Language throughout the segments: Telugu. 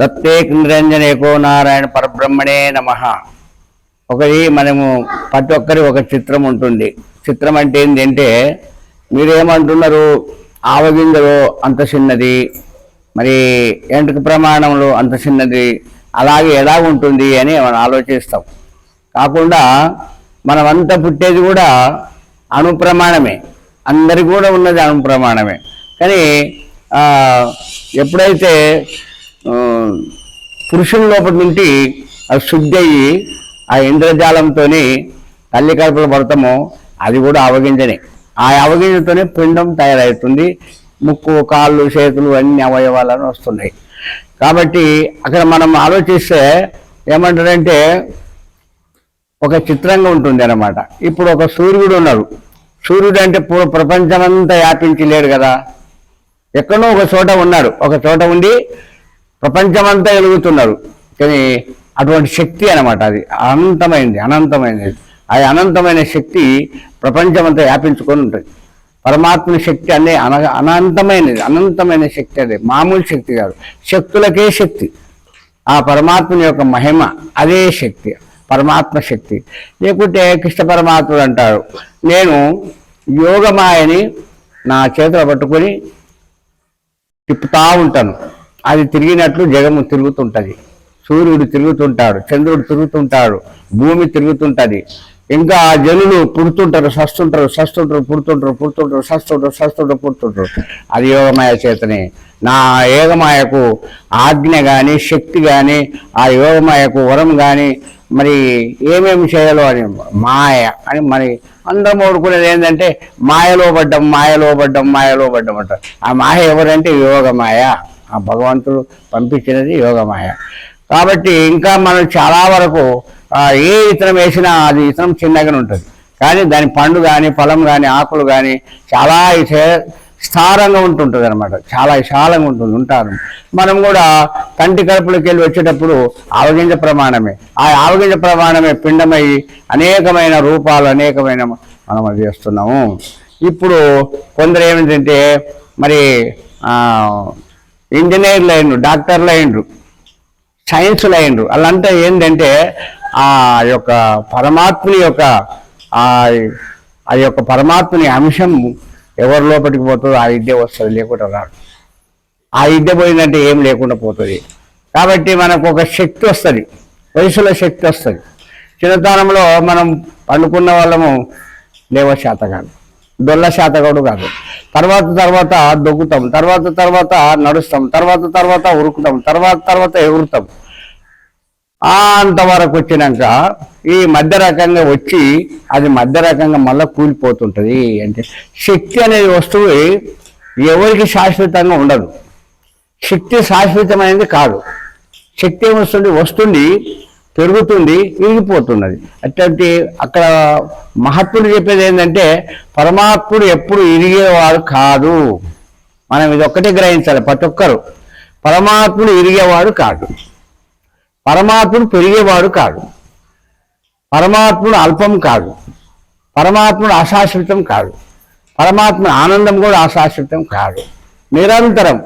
దత్తేక్ నిరంజనేకో నారాయణ పరబ్రహ్మణే నమ. ఒకటి మనము ప్రతి ఒక్కరి ఒక చిత్రం ఉంటుంది. చిత్రం అంటే ఏంటంటే మీరేమంటున్నారు? ఆవగింజలు అంత చిన్నది మరి ఎంటుక ప్రమాణంలో అంత చిన్నది అలాగే ఎలా ఉంటుంది అని మనం ఆలోచిస్తాం. కాకుండా మనమంతా పుట్టేది కూడా అణుప్రమాణమే. అందరికి కూడా ఉన్నది అణుప్రమాణమే. కానీ ఎప్పుడైతే పురుషుల లోపల నుండి అది శుద్ధి అయ్యి ఆ ఇంద్రజాలంతో తల్లి కడుపులు పడతామో అది కూడా అవగింజనే ఆ అవగింజతోనే పిండం తయారవుతుంది. ముక్కు కాళ్ళు చేతులు అన్ని అవయవాలను వస్తున్నాయి. కాబట్టి అక్కడ మనం ఆలోచిస్తే ఏమంటారంటే ఒక చిత్రంగా ఉంటుంది అన్నమాట. ఇప్పుడు ఒక సూర్యుడు ఉన్నాడు. సూర్యుడు అంటే ప్రపంచమంతా వ్యాపించి లేడు కదా. ఎక్కడో ఒక చోట ఉన్నాడు. ఒక చోట ఉండి ప్రపంచమంతా వెలుగుతున్నారు కానీ అటువంటి శక్తి అనమాట అది. అనంతమైనది అనంతమైనది అది అనంతమైన శక్తి ప్రపంచమంతా వ్యాపించుకొని ఉంటుంది. పరమాత్మ శక్తి అనే అన అనంతమైనది అనంతమైన శక్తి అదే. మామూలు శక్తి కాదు. శక్తులకే శక్తి. ఆ పరమాత్మని యొక్క మహిమ అదే శక్తి పరమాత్మ శక్తి. లేకుంటే కృష్ణ పరమాత్ముడు అంటారు నేను యోగమాయని నా చేతిలో పట్టుకొని తిప్పుతా ఉంటాను. అది తిరిగినట్లు జగము తిరుగుతుంటది. సూర్యుడు తిరుగుతుంటాడు చంద్రుడు తిరుగుతుంటాడు భూమి తిరుగుతుంటది. ఇంకా ఆ జనులు పుడుతుంటారు సస్తుంటారు సస్తుంటారు పుడుతుంటారు పుడుతుంటారు సస్తుంటారు సస్తుంటారు పుడుతుంటారు. అది యోగమాయ చేతనే. నా యోగమాయకు ఆజ్ఞ కానీ శక్తి కానీ ఆ యోగమాయకు వరం కానీ మరి ఏమేమి చేయాలో అని మాయ అని మరి అందరం ఓడుకునేది ఏంటంటే మాయలో పడ్డం మాయలో పడ్డం మాయలో పడ్డం అంటారు. ఆ మాయ ఎవరంటే యోగమాయ. ఆ భగవంతుడు పంపించినది యోగమాయ. కాబట్టి ఇంకా మనం చాలా వరకు ఏ ఇతరం వేసినా అది ఇతరం చిన్నగానే ఉంటుంది. కానీ దాని పండు కానీ ఫలం కానీ ఆకులు కానీ చాలా విస్తారంగా ఉంటుంటుంది అనమాట చాలా విశాలంగా ఉంటుంది ఉంటారు. మనం కూడా కంటి కడుపులోకి వెళ్ళి వచ్చేటప్పుడు ఆవగింజ ప్రమాణమే. ఆ ఆవగింజ ప్రమాణమే పిండమై అనేకమైన రూపాలు అనేకమైన మనం అది చేస్తున్నాము. ఇప్పుడు కొందరు ఏమిటంటే మరి ఇంజనీర్లు అయిండ్రు డాక్టర్లు అయిండ్రు సైన్స్లు అయిండ్రు అలాంటే ఏంటంటే ఆ యొక్క పరమాత్మని యొక్క ఆ యొక్క పరమాత్ముని అంశం ఎవరి లోపలికి పోతుందో ఆ విద్య వస్తుంది లేకుండా రాదు. ఆ విద్య పోయిందంటే ఏం లేకుండా పోతుంది. కాబట్టి మనకు ఒక శక్తి వస్తుంది వయసులో శక్తి వస్తుంది. చిన్నతనంలో మనం పండుకున్న వాళ్ళము లేవ శాత దొల్ల శాతగాడు కాదు. తర్వాత తర్వాత దొక్కుతాం తర్వాత తర్వాత నడుస్తాం తర్వాత తర్వాత ఉరుకుతాం తర్వాత తర్వాత ఎగురుతాం. అంతవరకు వచ్చినాక ఈ మధ్య రకంగా వచ్చి అది మధ్య రకంగా మళ్ళీ కూలిపోతుంటుంది. అంటే శక్తి అనేది వస్తువు ఎవరికి శాశ్వతంగా ఉండదు. శక్తి శాశ్వతమైనది కాదు. శక్తి ఏమొస్తుంది? వస్తుంది పెరుగుతుంది విరిగిపోతున్నది అట్లాంటి అక్కడ మహత్ముడు చెప్పేది ఏంటంటే పరమాత్ముడు ఎప్పుడు ఇరిగేవాడు కాదు. మనం ఇది ఒక్కటే గ్రహించాలి ప్రతి ఒక్కరు. పరమాత్ముడు ఇరిగేవాడు కాదు. పరమాత్ముడు పెరిగేవాడు కాదు. పరమాత్ముడు అల్పం కాదు. పరమాత్ముడు అశాశ్వతం కాదు. పరమాత్మ ఆనందం కూడా అశాశ్వతం కాదు. నిరంతరం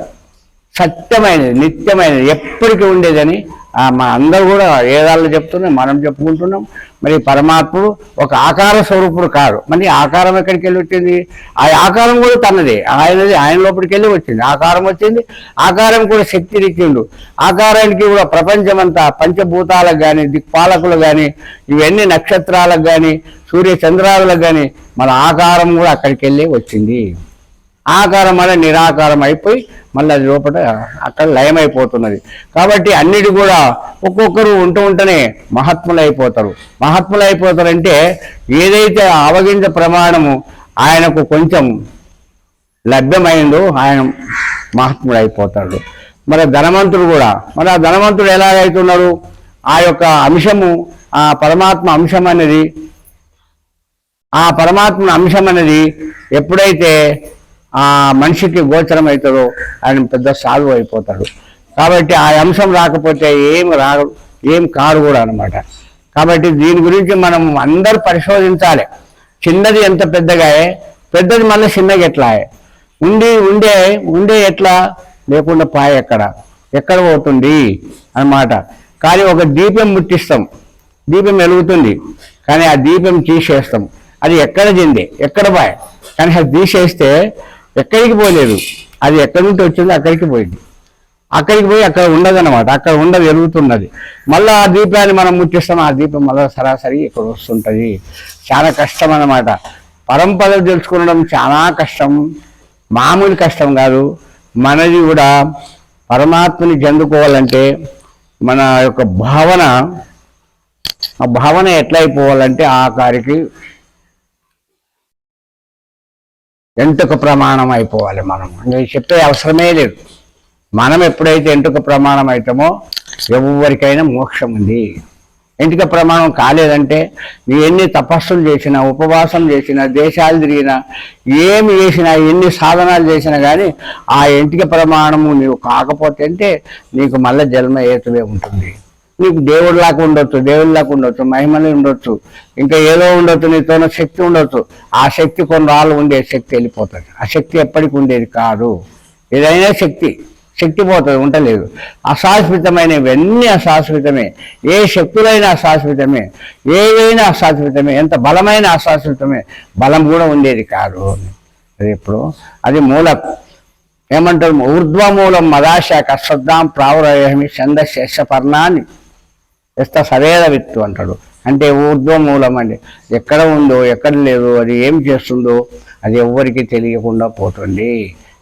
సత్యమైనది నిత్యమైనది ఎప్పటికీ ఉండేదని ఆ, మా అందరూ కూడా వేదాలు చెప్తున్నాం మనం చెప్పుకుంటున్నాం. మరి పరమాత్ముడు ఒక ఆకార స్వరూపుడు కాడు మరి ఆకారం ఎక్కడికి వెళ్ళి వచ్చింది? ఆ ఆకారం కూడా తనదే. ఆయనది ఆయన లోపలికి వెళ్ళి వచ్చింది. ఆకారం వచ్చింది ఆకారం కూడా శక్తినిచ్చిండు ఆకారానికి కూడా ప్రపంచమంతా పంచభూతాలకు కానీ దిక్పాలకులు కానీ ఇవన్నీ నక్షత్రాలకు కానీ సూర్య చంద్రాలకు కానీ మన ఆకారం కూడా అక్కడికి వెళ్ళి వచ్చింది. ఆకారం మళ్ళీ నిరాకారం అయిపోయి మళ్ళీ అది లోపల అక్కడ లయమైపోతున్నది. కాబట్టి అన్నిటి కూడా ఒక్కొక్కరు ఉంటూ ఉంటేనే మహాత్ములు అయిపోతారు మహాత్ములు అయిపోతారంటే ఏదైతే అవగింజ ప్రమాణము ఆయనకు కొంచెం లభ్యమైందో ఆయన మహాత్ముడు అయిపోతాడు మరి ధనవంతుడు కూడా మరి ఆ ధనవంతుడు ఎలాగైతున్నాడు ఆ యొక్క అంశము ఆ పరమాత్మ అంశం అనేది ఆ పరమాత్మ అంశం అనేది ఎప్పుడైతే ఆ మనిషికి గోచరం అవుతుందో ఆయన పెద్ద సాధు అయిపోతాడు. కాబట్టి ఆ అంశం రాకపోతే ఏం రా ఏం కాదు కూడా అనమాట. కాబట్టి దీని గురించి మనం అందరూ పరిశోధించాలి. చిన్నది ఎంత పెద్దగా పెద్దది మళ్ళీ చిన్నగా ఎట్లా ఉండి ఉండే ఉండే ఎట్లా? లేకుండా పాయ ఎక్కడ? ఎక్కడ పోతుంది? అన్నమాట కానీ ఒక దీపం ముట్టిస్తాం. దీపం వెలుగుతుంది. కానీ ఆ దీపం తీసేస్తాం. అది ఎక్కడ చెంది ఎక్కడ పాయ? కానీ అది తీసేస్తే ఎక్కడికి పోలేదు. అది ఎక్కడి నుంచి వచ్చిందో అక్కడికి పోయింది. అక్కడికి పోయి అక్కడ ఉండదన్నమాట. అక్కడ ఉండదు వెలుగుతున్నది. మళ్ళీ ఆ దీపాన్ని మనం ముట్టిస్తాం. ఆ దీపం మళ్ళీ సరాసరి ఇక్కడ వస్తుంటుంది. చాలా కష్టం అన్నమాట పరంపర తెలుసుకోవడం చాలా కష్టం. మామూలు కష్టం కాదు. మనది కూడా పరమాత్మని చెందుకోవాలంటే మన యొక్క భావన ఆ భావన ఎట్లయిపోవాలంటే ఆ కారికి ఎంటుక ప్రమాణం అయిపోవాలి మనం? నేను చెప్పే అవసరమే లేదు. మనం ఎప్పుడైతే ఎంటుక ప్రమాణం అవుతామో ఎవరికైనా మోక్షం ఉంది. ఎంటుక ప్రమాణం కాలేదంటే నీ ఎన్ని తపస్సులు చేసినా ఉపవాసం చేసినా దేశాలు తిరిగినా ఏమి చేసినా ఎన్ని సాధనాలు చేసినా కానీ ఆ ఎంటిక ప్రమాణము నీవు కాకపోతే అంటే నీకు మళ్ళీ జన్మ ఏతువే ఉంటుంది. నీకు దేవుడిలాగా ఉండొచ్చు దేవుడిలాగా ఉండొచ్చు మహిమని ఉండొచ్చు ఇంకా ఏదో ఉండొచ్చు నీతోన శక్తి ఉండొచ్చు. ఆ శక్తి కొన్ని రాళ్ళు ఉండే శక్తి వెళ్ళిపోతుంది. ఆ శక్తి ఎప్పటికి ఉండేది కాదు. ఏదైనా శక్తి శక్తి పోతుంది ఉండలేదు. అశాశ్వతమైనవన్నీ అశాశ్వతమే. ఏ శక్తులైనా అశాశ్వతమే. ఏదైనా అశాశ్వతమే. ఎంత బలమైన అశాశ్వతమే. బలం కూడా ఉండేది కాదు. అది ఇప్పుడు అది మూల. ఏమంటారు? ఊర్ధ్వమూలం మదాశాఖ శ్రద్ధాం ప్రావరయమి చందశేష పర్ణాన్ని ఎస్త సరేద విత్తు అంటాడు. అంటే ఊర్ధ్వమూలం అండి. ఎక్కడ ఉందో ఎక్కడ లేదు అది ఏం చేస్తుందో అది ఎవ్వరికి తెలియకుండా పోతుంది.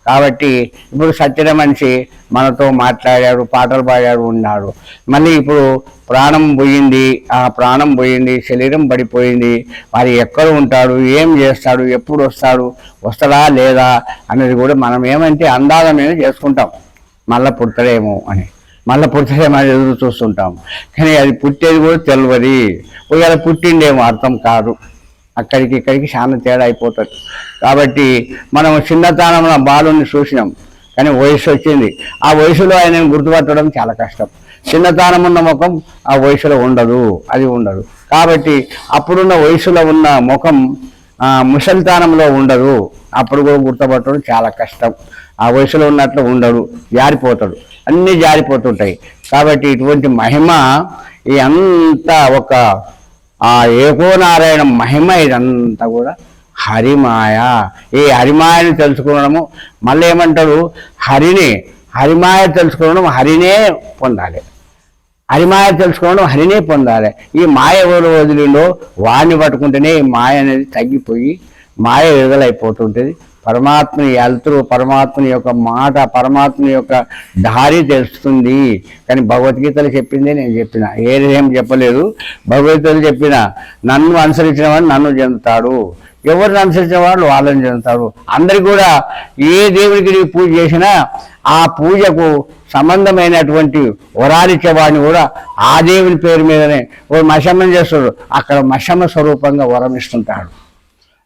కాబట్టి ఇప్పుడు సత్యన మనిషి మనతో మాట్లాడాడు పాటలు పాడాడు ఉన్నాడు. మళ్ళీ ఇప్పుడు ప్రాణం పోయింది ఆ ప్రాణం పోయింది శరీరం పడిపోయింది. మరి ఎక్కడ ఉంటాడు ఏం చేస్తాడు ఎప్పుడు వస్తాడు వస్తాడా లేదా అనేది కూడా మనం ఏమంటే అందాల మీద చేసుకుంటాం. మళ్ళీ పుడతాడేమో అని. మళ్ళీ పుడతాడేమో అని ఎదురు చూస్తుంటాం కానీ అది పుట్టేది కూడా తెలియదు ఒకవేళ పుట్టిండేమో అర్థం కాదు. అక్కడికి ఇక్కడికి చాలా తేడా అయిపోతుంది. కాబట్టి మనం చిన్నతనంలో బాలుని చూసినాం. కానీ వయసు వచ్చింది. ఆ వయసులో ఆయన గుర్తుపట్టడం చాలా కష్టం. చిన్నతనం ఉన్న ముఖం ఆ వయసులో ఉండదు. అది ఉండదు. కాబట్టి అప్పుడున్న వయసులో ఉన్న ముఖం ముసల్తానంలో ఉండదు. అప్పుడు కూడా గుర్తుపట్టడం చాలా కష్టం. ఆ వయసులో ఉన్నట్లు ఉండడు. జారిపోతాడు. అన్నీ జారిపోతుంటాయి. కాబట్టి ఇటువంటి మహిమ ఈ అంతా ఒక ఆ ఏకోనారాయణ మహిమ ఇదంతా కూడా హరిమాయ. ఈ హరిమాయని తెలుసుకోవడము మళ్ళీ ఏమంటాడు హరిని హరిమాయ తెలుసుకోవడం హరినే పొందాలి. హరిమాయ తెలుసుకోవడం హరినే పొందాలి. ఈ మాయ ఎవరు వదిలిలో వాడిని పట్టుకుంటేనే ఈ మాయ అనేది తగ్గిపోయి మాయ విడుదలైపోతుంటుంది. పరమాత్మని వెళ్తురు పరమాత్మని యొక్క మాట పరమాత్మని యొక్క దారి తెలుస్తుంది. కానీ భగవద్గీతలు చెప్పిందే నేను చెప్పిన. ఏదేం చెప్పలేదు. భగవద్గీతలు చెప్పిన నన్ను అనుసరించిన వాడు నన్ను చెందుతాడు. ఎవరిని అనుసరించిన వాళ్ళు వాళ్ళని చెందుతారు అందరు కూడా ఏ దేవుడికి నీవు పూజ చేసినా ఆ పూజకు సంబంధమైనటువంటి వరాలిచ్చేవాడిని కూడా ఆ దేవుని పేరు మీదనే ఓ మశమ్మం చేస్తాడు? అక్కడ మశమ స్వరూపంగా వరం ఇస్తుంటాడు.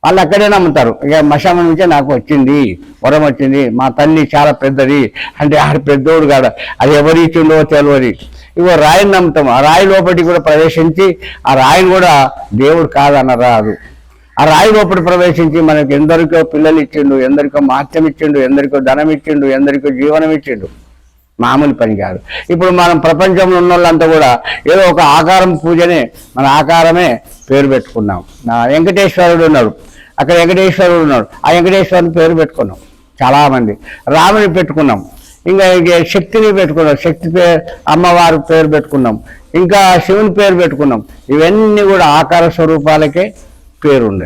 వాళ్ళు అక్కడే నమ్ముతారు. ఇక మశామ నుంచే నాకు వచ్చింది వరం వచ్చింది. మా తల్లి చాలా పెద్దది అంటే ఆడ పెద్దోడు కాడ అది ఎవరు ఇచ్చిండో తెలియదు ఇగో రాయిని నమ్ముతాం. ఆ రాయి లోపలికి కూడా ప్రవేశించి ఆ రాయిని కూడా దేవుడు కాదన్న రాదు ఆ రాయి లోపల ప్రవేశించి మనకి ఎందరికో పిల్లలు ఇచ్చిండు ఎందరికో మాత్యం ఇచ్చిండు ఎందరికో ధనం ఇచ్చిండు ఎందరికో జీవనం ఇచ్చిండు. మామూలు పని కాదు. ఇప్పుడు మనం ప్రపంచంలో ఉన్న వాళ్ళంతా కూడా ఏదో ఒక ఆకారం పూజనే మన ఆకారమే పేరు పెట్టుకున్నాం. నా వెంకటేశ్వరుడు ఉన్నాడు. అక్కడ వెంకటేశ్వరుడు ఉన్నాడు. ఆ వెంకటేశ్వరుని పేరు పెట్టుకున్నాం. చాలామంది. రాముని పెట్టుకున్నాం. ఇంకా ఇక శక్తిని పెట్టుకున్నాం. శక్తి పేరు అమ్మవారి పేరు పెట్టుకున్నాం. ఇంకా శివుని పేరు పెట్టుకున్నాం. ఇవన్నీ కూడా ఆకార స్వరూపాలకే పేరు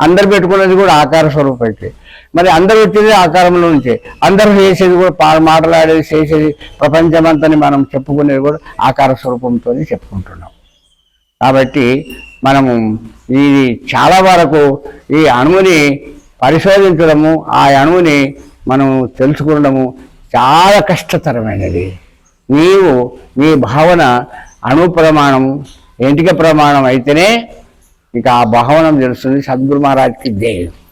అందరు పెట్టుకున్నది కూడా ఆకార స్వరూపైతే. మరి అందరు వచ్చేది ఆకారంలో నుంచే అందరూ చేసేది కూడా పా- మాట్లాడేది చేసేది ప్రపంచమంతని మనం చెప్పుకునేది కూడా ఆకార స్వరూపంతో చెప్పుకుంటున్నాం. కాబట్టి మనము ఇది చాలా వరకు ఈ అణువుని పరిశోధించడము ఆ అణువుని మనం తెలుసుకోవడము చాలా కష్టతరమైనది. నీవు నీ భావన అణు ప్రమాణం ఎంటిక ప్రమాణం అయితేనే ఇక ఆ భావనం తెలుస్తుంది. సద్గురు మహారాజ్కి దేవుడు